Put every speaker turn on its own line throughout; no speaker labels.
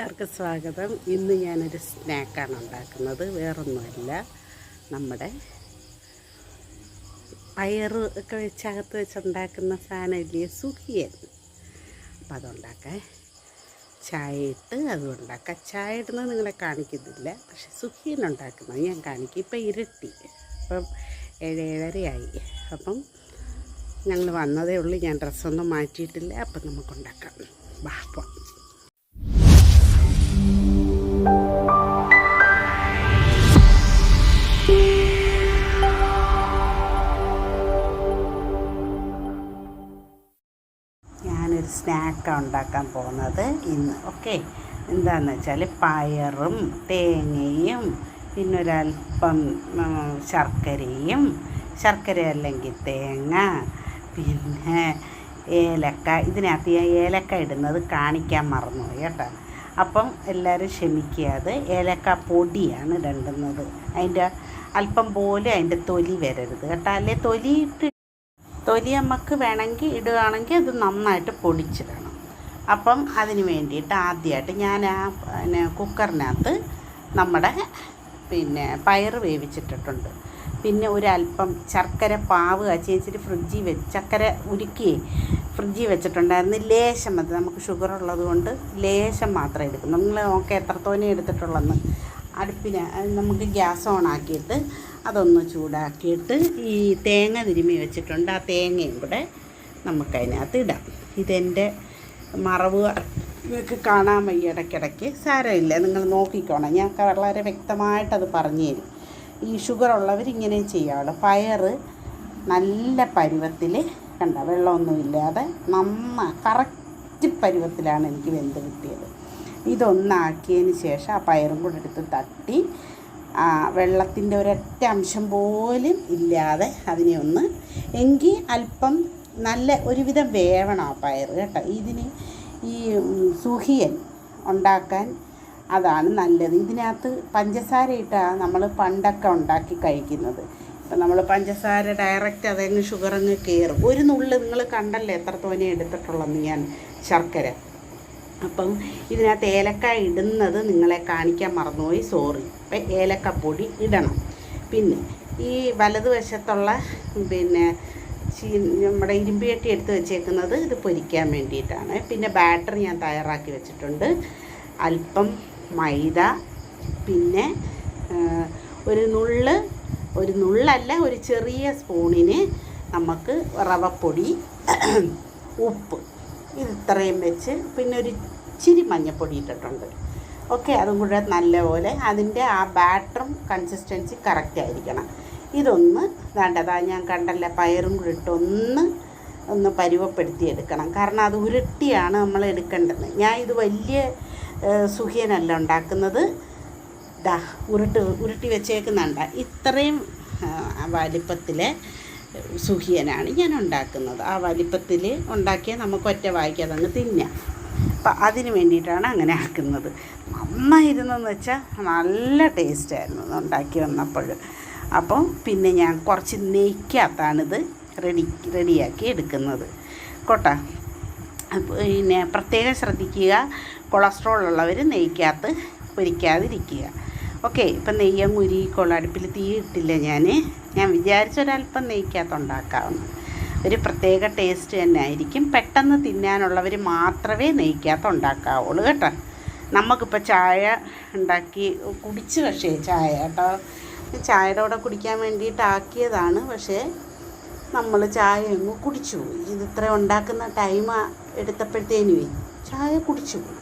എല്ലാവർക്കും സ്വാഗതം. ഇന്ന് ഞാനൊരു സ്നാക്കാണ് ഉണ്ടാക്കുന്നത്. വേറൊന്നുമല്ല. നമ്മുടെ പയർ ഒക്കെ വെച്ച് അകത്ത് വെച്ചുണ്ടാക്കുന്ന സാധനം ഇല്ലേ? സുഖിയൻ. അപ്പം അതുണ്ടാക്കാൻ ചായ ഇട്ട് അതും ഉണ്ടാക്കാം. ചായ ഇടുന്നത് നിങ്ങളെ കാണിക്കുന്നില്ല. പക്ഷെ സുഖിയൻ ഉണ്ടാക്കുന്നത് ഞാൻ കാണിക്കും. ഇപ്പം ഇരട്ടി. അപ്പം ഏഴ് ഏഴരയായി അപ്പം ഞങ്ങൾ വന്നതേ ഉള്ളൂ. ഞാൻ ഡ്രസ്സൊന്നും മാറ്റിയിട്ടില്ല. അപ്പം നമുക്കുണ്ടാക്കാം. ബാപ്പ ഞാനൊരു സ്നാക്കാണ് ഉണ്ടാക്കാൻ പോകുന്നത് ഇന്ന്. ഓക്കെ. എന്താണെന്ന് വെച്ചാൽ പയറും തേങ്ങയും പിന്നെ ശർക്കരയും ശർക്കര അല്ലെങ്കിൽ തേങ്ങ പിന്നെ ഏലക്ക. ഇതിനകത്ത് ഞാൻ ഏലക്ക ഇടുന്നത് കാണിക്കാൻ മറന്നുപോയി കേട്ടോ. അപ്പം എല്ലാവരും ക്ഷമിക്കുക. അത് ഏലക്ക പൊടിയാണ് ഇടേണ്ടുന്നത്. അതിന്റെ അല്പം പോലും അതിന്റെ തൊലി വരരുത് കേട്ടോ. അല്ലെ തൊലി ഇട്ട് തൊലി നമുക്ക് വേണമെങ്കിൽ ഇടുകയാണെങ്കിൽ അത് നന്നായിട്ട് പൊടിച്ചിടണം. അപ്പം അതിന് വേണ്ടിയിട്ട് ആദ്യമായിട്ട് ഞാൻ ആ പിന്നെ കുക്കറിനകത്ത് നമ്മുടെ പിന്നെ പയർ വേവിച്ചിട്ടിട്ടുണ്ട്. പിന്നെ ഒരല്പം ശർക്കര പാവ് കാച്ചി വെച്ചിട്ട് ഫ്രിഡ്ജിൽ വെച്ച് ചക്കര ഉരുക്കി ഫ്രിഡ്ജിൽ വെച്ചിട്ടുണ്ടായിരുന്നു. ലേശം മതി. നമുക്ക് ഷുഗർ ഉള്ളത് കൊണ്ട് ലേശം മാത്രമേ എടുക്കും നിങ്ങൾ നോക്കാം എത്രത്തോനെ എടുത്തിട്ടുള്ളതെന്ന് അടുപ്പിന് നമുക്ക് ഗ്യാസ് ഓൺ ആക്കിയിട്ട് അതൊന്ന് ചൂടാക്കിയിട്ട് ഈ തേങ്ങ തിരുമ്മി വെച്ചിട്ടുണ്ട്. ആ തേങ്ങയും കൂടെ നമുക്കതിനകത്ത് ഇടാം. ഇതെന്റെ മറവ്. നിങ്ങൾക്ക് കാണാൻ വയ്യ ഇടയ്ക്കിടയ്ക്ക്. സാരമില്ല. നിങ്ങൾ നോക്കിക്കോണം. ഞാൻ വളരെ വ്യക്തമായിട്ടത് പറഞ്ഞു തരും. ഈ ഷുഗർ ഉള്ളവർ ഇങ്ങനെ ചെയ്യാവുള്ളൂ പയർ നല്ല പരുവത്തിൽ കണ്ട വെള്ളമൊന്നുമില്ലാതെ നന്ന കറക്റ്റ് പരുവത്തിലാണ് എനിക്ക് വെന്ത് കിട്ടിയത്. ഇതൊന്നാക്കിയതിന് ശേഷം ആ പയറും കൂടെ എടുത്ത് തട്ടി വെള്ളത്തിന്റെ ഒരൊറ്റ അംശം പോലും ഇല്ലാതെ അതിനെ ഒന്ന് എങ്കിൽ അല്പം നല്ല ഒരുവിധം വേവണം ആ പയർ കേട്ടോ. ഇതിന് ഈ സുഹിയൻ ഉണ്ടാക്കാൻ അതാണ് നല്ലത്. ഇതിനകത്ത് പഞ്ചസാര ഇട്ടാണ് നമ്മൾ പണ്ടൊക്കെ ഉണ്ടാക്കി കഴിക്കുന്നത്. ഇപ്പം നമ്മൾ പഞ്ചസാര ഡയറക്റ്റ് അതങ്ങ് ഷുഗർ അങ്ങ് കയറും ഒരു നുള്ള് നിങ്ങൾ കണ്ടല്ലേ എത്ര തോനെ എടുത്തിട്ടുള്ളതെന്ന് ഞാൻ ശർക്കര. അപ്പം ഇതിനകത്ത് ഏലക്ക ഇടുന്നത് നിങ്ങളെ കാണിക്കാൻ മറന്നുപോയി. സോറി അപ്പം ഏലക്കപ്പൊടി ഇടണം. പിന്നെ ഈ വലതുവശത്തുള്ള പിന്നെ നമ്മുടെ ഇരുമ്പിയട്ടി എടുത്ത് വെച്ചേക്കുന്നത് ഇത് പൊരിക്കാൻ വേണ്ടിയിട്ടാണ്. പിന്നെ ബാറ്റർ ഞാൻ തയ്യാറാക്കി വെച്ചിട്ടുണ്ട്. അല്പം മൈദ പിന്നെ ഒരു നുള്ള് ഒരു നുള്ളല്ല ഒരു ചെറിയ സ്പൂണിന് നമുക്ക് റവപ്പൊടി ഉപ്പ് ഇത് ഇത്രയും വെച്ച് പിന്നെ ഒരു ഇച്ചിരി മഞ്ഞൾപ്പൊടി ഇട്ടിട്ടുണ്ട്. ഓക്കെ അതും കൂടെ നല്ലപോലെ അതിന്റെ ആ ബാറ്ററും കൺസിസ്റ്റൻസി കറക്റ്റ് ആയിരിക്കണം. ഇതൊന്ന് വേണ്ടതാ ഞാൻ കണ്ടല്ല പയറും കൂടി ഇട്ട് ഒന്ന് ഒന്ന് പരുവപ്പെടുത്തി എടുക്കണം കാരണം അത് ഉരുട്ടിയാണ് നമ്മൾ എടുക്കേണ്ടത്. ഞാൻ ഇത് വലിയ സുഖിയനല്ല ഉണ്ടാക്കുന്നത്. ദാ ഉരുട്ട് ഉരുട്ടി വെച്ചേക്കുന്നുണ്ട. ഇത്രയും വലിപ്പത്തിലെ സുഖിയനാണ് ഞാൻ ഉണ്ടാക്കുന്നത്. ആ വലിപ്പത്തിൽ ഉണ്ടാക്കിയാൽ നമുക്ക് ഒറ്റ വായിക്കാതെ അങ്ങ് തിന്നാം. അപ്പം അതിന് വേണ്ടിയിട്ടാണ് അങ്ങനെ ആക്കുന്നത്. അമ്മ നന്നായിരുന്നെന്ന് വെച്ചാൽ നല്ല ടേസ്റ്റായിരുന്നു ഉണ്ടാക്കി വന്നപ്പോൾ അപ്പം പിന്നെ ഞാൻ കുറച്ച് നെയ്ക്കകത്താണിത് റെഡി റെഡിയാക്കി എടുക്കുന്നത്. കോട്ട അപ്പോൾ പിന്നെ പ്രത്യേകം ശ്രദ്ധിക്കുക കൊളസ്ട്രോൾ ഉള്ളവർ നെയ്ക്കകത്ത് പൊരിക്കാതിരിക്കുക. ഓക്കെ ഇപ്പം നെയ്യം മുരിക്കോള അടുപ്പിൽ തീ ഇട്ടില്ല ഞാൻ ഞാൻ വിചാരിച്ച ഒരല്പം നെയ്ക്കകത്ത് ഉണ്ടാക്കാവുന്നു ഒരു പ്രത്യേക ടേസ്റ്റ് തന്നെ ആയിരിക്കും. പെട്ടെന്ന് തിന്നാനുള്ളവർ മാത്രമേ നെയ്ക്കകത്ത് ഉണ്ടാക്കാവുള്ളൂ കേട്ടോ. നമുക്കിപ്പോൾ ചായ ഉണ്ടാക്കി കുടിച്ച് പക്ഷേ ചായ കേട്ടോ. ചായയുടെ കൂടെ കുടിക്കാൻ വേണ്ടിയിട്ടാക്കിയതാണ്. പക്ഷേ നമ്മൾ ചായ അങ്ങ് കുടിച്ചു പോയി. ഇത് ഇത്ര ഉണ്ടാക്കുന്ന ടൈം എടുത്തപ്പോഴത്തേനുവേ ചായ കുടിച്ചു പോയി.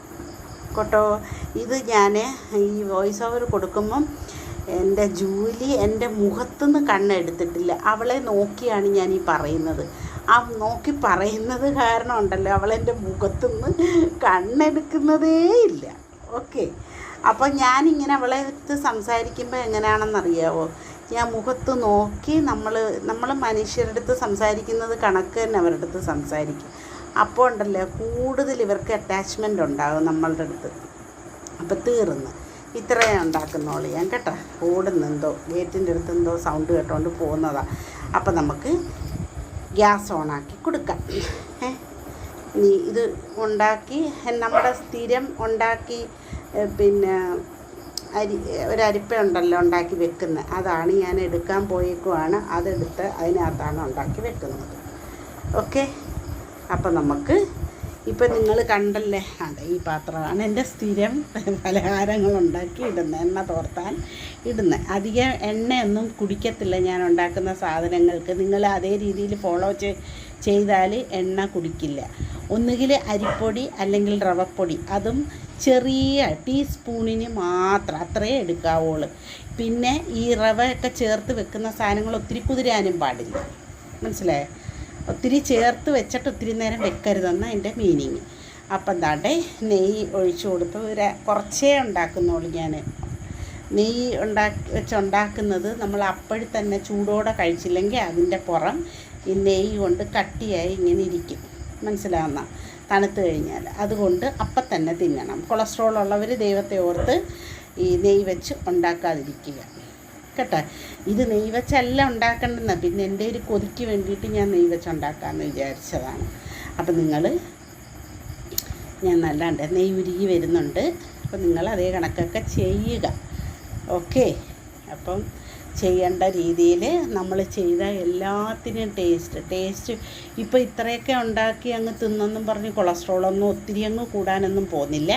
കേട്ടോ. ഇത് ഞാൻ ഈ വോയിസ് ഓവർ കൊടുക്കുമ്പം എന്റെ ജൂലി എന്റെ മുഖത്തുനിന്ന് കണ്ണെടുത്തിട്ടില്ല. അവളെ നോക്കിയാണ് ഞാൻ ഈ പറയുന്നത്. ആ നോക്കി പറയുന്നത് കാരണം ഉണ്ടല്ലോ അവളെന്റെ മുഖത്തുനിന്ന് കണ്ണെടുക്കുന്നതേ ഇല്ല. ഓക്കെ. അപ്പോൾ ഞാനിങ്ങനെ അവളെ അടുത്ത് സംസാരിക്കുമ്പോൾ എങ്ങനെയാണെന്നറിയാവോ? ഞാൻ മുഖത്ത് നോക്കി നമ്മൾ നമ്മൾ മനുഷ്യരുടെ അടുത്ത് സംസാരിക്കുന്നത് കണക്ക് തന്നെ അവരുടെ അടുത്ത് സംസാരിക്കും. അപ്പോൾ ഉണ്ടല്ലോ കൂടുതൽ ഇവർക്ക് അറ്റാച്ച്മെന്റ് ഉണ്ടാകും നമ്മളുടെ അടുത്ത്. അപ്പോൾ തീർന്ന്. ഇത്രയും ഉണ്ടാക്കുന്നോളൂ. ഞാൻ കേട്ടോ ഓടുന്നെന്തോ ഗേറ്റിന്റെ അടുത്ത് എന്തോ സൗണ്ട് കേട്ടോണ്ട് പോകുന്നതാണ് അപ്പോൾ നമുക്ക് ഗ്യാസ് ഓണാക്കി കൊടുക്കാം. നീ ഇത് ഉണ്ടാക്കി നമ്മുടെ സ്ഥിരം ഉണ്ടാക്കി പിന്നെ അരി ഒരു അരിപ്പ ഉണ്ടല്ലോ ഉണ്ടാക്കി വെക്കുന്നത് അതാണ് ഞാൻ എടുക്കാൻ പോയേക്കുവാണ്. അതെടുത്ത് അതിനകത്താണ് ഉണ്ടാക്കി വെക്കുന്നത്. ഓക്കെ? അപ്പം നമുക്ക് ഇപ്പം നിങ്ങൾ കണ്ടല്ലേ? അതെ ഈ പാത്രമാണ് എന്റെ സ്ഥിരം പലഹാരങ്ങൾ ഉണ്ടാക്കി ഇടുന്നത്. എണ്ണ തോർത്താൻ ഇടുന്നത്. അധികം എണ്ണയൊന്നും കുടിക്കത്തില്ല ഞാൻ ഉണ്ടാക്കുന്ന സാധനങ്ങൾക്ക്. നിങ്ങൾ അതേ രീതിയിൽ ഫോളോ ചെയ്താൽ എണ്ണ കുടിക്കില്ല. ഒന്നുകിൽ അരിപ്പൊടി അല്ലെങ്കിൽ റവപ്പൊടി. അതും ചെറിയ ടീസ്പൂണിന് മാത്രം അത്രയേ എടുക്കാവുള്ളൂ. പിന്നെ ഈ റവയൊക്കെ ചേർത്ത് വെക്കുന്ന സാധനങ്ങൾ ഒത്തിരി കുതിരാനും പാടില്ല. മനസ്സിലായോ? ഒത്തിരി ചേർത്ത് വെച്ചിട്ട് ഒത്തിരി നേരം വെക്കരുതെന്ന് എന്റെ മീനിങ്. അപ്പം എന്താണ്ടേ നെയ്യ് ഒഴിച്ചു കൊടുത്ത് ഒരു കുറച്ചേ ഉണ്ടാക്കുന്നുള്ളൂ ഞാൻ. നെയ്യ് ഉണ്ടാക്കി വെച്ചുണ്ടാക്കുന്നത് നമ്മൾ അപ്പോഴും തന്നെ ചൂടോടെ കഴിച്ചില്ലെങ്കിൽ അതിന്റെ പുറം ഈ നെയ്യ് കൊണ്ട് കട്ടിയായി ഇങ്ങനെ ഇരിക്കും. മനസ്സിലാവുന്ന? തണുത്ത് കഴിഞ്ഞാൽ. അതുകൊണ്ട് അപ്പം തന്നെ തിന്നണം. കൊളസ്ട്രോൾ ഉള്ളവർ ദൈവത്തെ ഓർത്ത് ഈ നെയ്യ് വെച്ച് ഉണ്ടാക്കാതിരിക്കുക. കേട്ടോ ഇത് നെയ്വച്ചല്ല വെച്ചല്ല ഉണ്ടാക്കേണ്ടെന്ന്. പിന്നെ എന്റെ ഒരു കൊതിക്ക് വേണ്ടിയിട്ട് ഞാൻ നെയ്വച്ച വെച്ച് ഉണ്ടാക്കാമെന്ന് വിചാരിച്ചതാണ്. അപ്പം നിങ്ങൾ ഞാൻ നല്ലാണ്ട് നെയ് ഉരുകി വരുന്നുണ്ട്. അപ്പം നിങ്ങൾ അതേ കണക്കൊക്കെ ചെയ്യുക. ഓക്കെ? അപ്പം ചെയ്യേണ്ട രീതിയിൽ നമ്മൾ ചെയ്ത എല്ലാത്തിനും ടേസ്റ്റ് ടേസ്റ്റ് ഇപ്പോൾ ഇത്രയൊക്കെ ഉണ്ടാക്കി അങ്ങ് തിന്നെന്നും പറഞ്ഞ് കൊളസ്ട്രോളൊന്നും ഒത്തിരി അങ്ങ് കൂടാനൊന്നും പോകുന്നില്ല.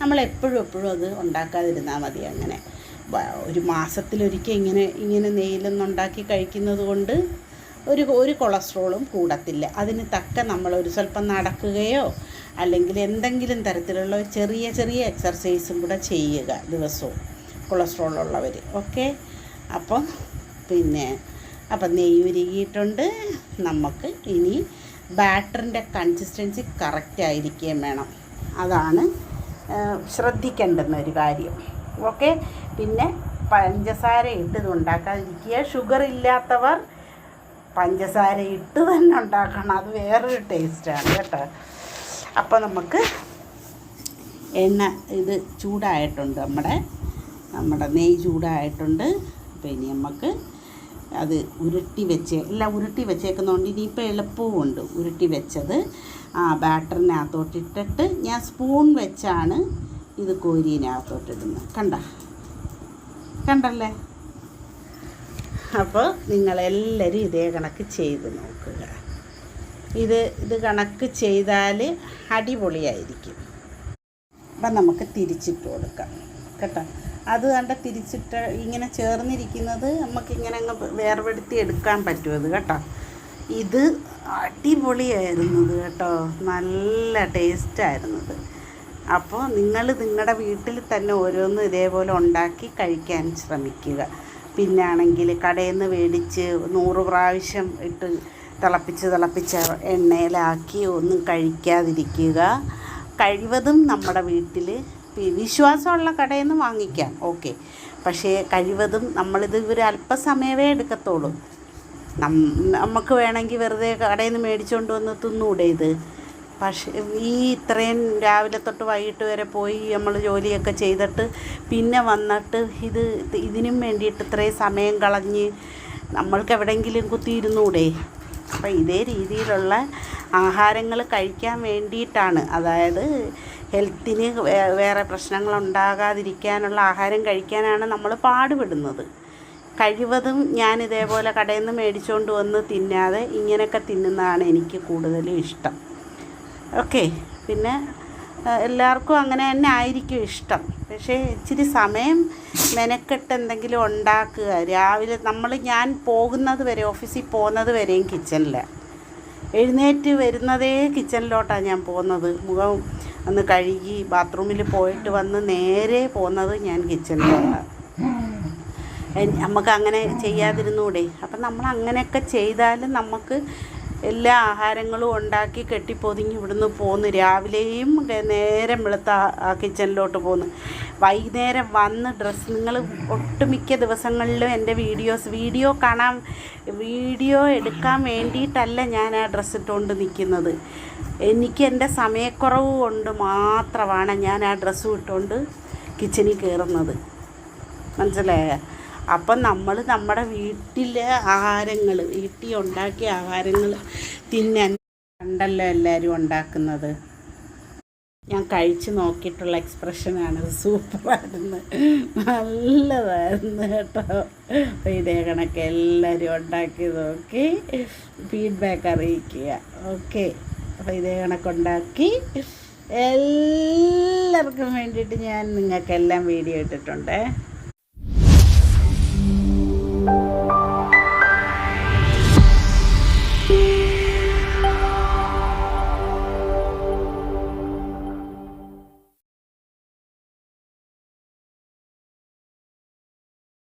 നമ്മൾ എപ്പോഴും എപ്പോഴും അത് ഉണ്ടാക്കാതിരുന്നാൽ മതി അങ്ങനെ. ഒരു മാസത്തിലൊരിക്കൽ ഇങ്ങനെ ഇങ്ങനെ നെയ്യിലൊന്നുണ്ടാക്കി കഴിക്കുന്നത് കൊണ്ട് ഒരു ഒരു കൊളസ്ട്രോളും കൂടത്തില്ല. അതിന് തക്ക നമ്മൾ ഒരു സ്വല്പം നടക്കുകയോ അല്ലെങ്കിൽ എന്തെങ്കിലും തരത്തിലുള്ള ചെറിയ ചെറിയ എക്സർസൈസും കൂടെ ചെയ്യുക ദിവസവും കൊളസ്ട്രോൾ ഉള്ളവർ ഓക്കെ? അപ്പം പിന്നെ അപ്പം നെയ്യ് ഉരുകിയിട്ടുണ്ട്. നമുക്ക് ഇനി ബാറ്ററിന്റെ കൺസിസ്റ്റൻസി കറക്റ്റ് ആയിരിക്കുകയും വേണം. അതാണ് ശ്രദ്ധിക്കേണ്ടുന്ന ഒരു കാര്യം. ഓക്കെ? പിന്നെ പഞ്ചസാര ഇട്ട് ഇത് ഉണ്ടാക്കാതിരിക്കുക. ഷുഗർ ഇല്ലാത്തവർ പഞ്ചസാര ഇട്ട് തന്നെ ഉണ്ടാക്കണം. അത് വേറൊരു ടേസ്റ്റാണ് കേട്ടോ. അപ്പോൾ നമുക്ക് എണ്ണ ഇത് ചൂടായിട്ടുണ്ട്. നമ്മുടെ നമ്മുടെ നെയ്യ് ചൂടായിട്ടുണ്ട്. അപ്പോൾ ഇനി നമുക്ക് അത് ഉരുട്ടി വെച്ച് എല്ലാം ഉരുട്ടി വെച്ചേക്കുന്നതുകൊണ്ട് ഇനിയിപ്പോൾ എളുപ്പവുമുണ്ട് ഉരുട്ടി വെച്ചത്. ആ ബാറ്ററിനകത്തോട്ടിട്ടിട്ട് ഞാൻ സ്പൂൺ വെച്ചാണ് ഇത് കോരിനകത്തോട്ടിടുന്നത് കണ്ട? കണ്ടല്ലേ? അപ്പോൾ നിങ്ങളെല്ലാവരും ഇതേ കണക്ക് ചെയ്ത് നോക്കുക. ഇത് ഇത് കണക്ക് ചെയ്താൽ അടിപൊളിയായിരിക്കും. അപ്പം നമുക്ക് തിരിച്ചിട്ട് കൊടുക്കാം. കേട്ടോ? അത് കണ്ട തിരിച്ചിട്ട് ഇങ്ങനെ ചേർന്നിരിക്കുന്നത് നമുക്ക് ഇങ്ങനെ അങ്ങ് വേർപെടുത്തി എടുക്കാൻ പറ്റുമത് കേട്ടോ. ഇത് അടിപൊളിയായിരുന്നത് കേട്ടോ. നല്ല ടേസ്റ്റായിരുന്നത് അപ്പോൾ നിങ്ങൾ നിങ്ങളുടെ വീട്ടിൽ തന്നെ ഓരോന്നും ഇതേപോലെ ഉണ്ടാക്കി കഴിക്കാൻ ശ്രമിക്കുക. പിന്നെ ആണെങ്കിൽ കടയിൽ നിന്ന് മേടിച്ച് നൂറ് പ്രാവശ്യം ഇട്ട് തിളപ്പിച്ച് തിളപ്പിച്ച് എണ്ണയിലാക്കി ഒന്നും കഴിക്കാതിരിക്കുക. കഴിവതും നമ്മുടെ വീട്ടിൽ വിശ്വാസമുള്ള കടയിൽ നിന്ന് വാങ്ങിക്കാം. ഓക്കെ. പക്ഷേ കഴിവതും നമ്മളിത് ഒരു അല്പസമയമേ എടുക്കത്തുള്ളൂ. നമുക്ക് വേണമെങ്കിൽ വെറുതെ കടയിൽ നിന്ന് മേടിച്ചുകൊണ്ട് വന്ന് തിന്നൂടെ ഇത്? പക്ഷേ ഈ ഇത്രയും രാവിലെ തൊട്ട് വൈകിട്ട് വരെ പോയി നമ്മൾ ജോലിയൊക്കെ ചെയ്തിട്ട് പിന്നെ വന്നിട്ട് ഇത് ഇതിനും വേണ്ടിയിട്ട് ഇത്രയും സമയം കളഞ്ഞ് നമ്മൾക്ക് എവിടെയെങ്കിലും കുത്തിയിരുന്നൂടെ അപ്പം ഇതേ രീതിയിലുള്ള ആഹാരങ്ങൾ കഴിക്കാൻ വേണ്ടിയിട്ടാണ്. അതായത് ഹെൽത്തിന് വേറെ പ്രശ്നങ്ങൾ ഉണ്ടാകാതിരിക്കാനുള്ള ആഹാരം കഴിക്കാനാണ് നമ്മൾ പാടുപെടുന്നത്. കഴിവതും ഞാൻ ഇതേപോലെ കടയിൽ നിന്ന് മേടിച്ചുകൊണ്ട് വന്ന് തിന്നാതെ ഇങ്ങനെയൊക്കെ തിന്നുന്നതാണ് എനിക്ക് കൂടുതലും ഇഷ്ടം. ഓക്കെ. പിന്നെ എല്ലാവർക്കും അങ്ങനെ തന്നെ ആയിരിക്കും ഇഷ്ടം. പക്ഷേ ഇച്ചിരി സമയം മെനക്കെട്ട് എന്തെങ്കിലും ഉണ്ടാക്കുക. രാവിലെ നമ്മൾ ഞാൻ പോകുന്നത് വരെ ഓഫീസിൽ പോകുന്നത് വരെയും കിച്ചണിലാണ് എഴുന്നേറ്റ് വരുന്നതേ കിച്ചണിലോട്ടാണ് ഞാൻ പോകുന്നത്. മുഖം ഒന്ന് കഴുകി ബാത്റൂമിൽ പോയിട്ട് വന്ന് നേരെ പോകുന്നത് ഞാൻ കിച്ചണിലോട്ടാണ് നമുക്ക് അങ്ങനെ ചെയ്യാതിരുന്നൂടെ. അപ്പം നമ്മൾ അങ്ങനെയൊക്കെ ചെയ്താലും നമുക്ക് എല്ലാ ആഹാരങ്ങളും ഉണ്ടാക്കി കെട്ടിപ്പൊതിഞ്ഞ് ഇവിടുന്ന് പോന്ന് രാവിലെയും നേരം വെളുത്ത ആ കിച്ചണിലോട്ട് പോന്ന്. വൈകുന്നേരം വന്ന് ഡ്രസ്സ് നിങ്ങൾ ഒട്ടുമിക്ക ദിവസങ്ങളിലും എന്റെ വീഡിയോസ് വീഡിയോ കാണാൻ വീഡിയോ എടുക്കാൻ വേണ്ടിയിട്ടല്ല ഞാൻ ആ ഡ്രസ്സ് ഇട്ടുകൊണ്ട് നിൽക്കുന്നത് എനിക്ക് എന്റെ സമയക്കുറവ് കൊണ്ട് മാത്രമാണ് ഞാൻ ആ ഡ്രസ്സ് ഇട്ടുകൊണ്ട് കിച്ചണിൽ കയറുന്നത്. മനസ്സിലായ? അപ്പം നമ്മൾ നമ്മുടെ വീട്ടിലെ ആഹാരങ്ങൾ വീട്ടിൽ ഉണ്ടാക്കിയ ആഹാരങ്ങൾ തിന്നാൻ കണ്ടല്ലോ എല്ലാവരും ഉണ്ടാക്കുന്നത്. ഞാൻ കഴിച്ചു നോക്കിയിട്ടുള്ള എക്സ്പ്രഷനാണ്. സൂപ്പറായിരുന്നു. നല്ലതായിരുന്നു കേട്ടോ. ഇതേ കണക്ക് എല്ലാവരും ഉണ്ടാക്കി നോക്കി ഫീഡ്ബാക്ക് അറിയിക്കുക. ഓക്കെ അപ്പോൾ ഇതേ കണക്കുണ്ടാക്കി. എല്ലാവർക്കും വേണ്ടിയിട്ട് ഞാൻ നിങ്ങൾക്കെല്ലാം വീഡിയോ ഇട്ടിട്ടുണ്ട്.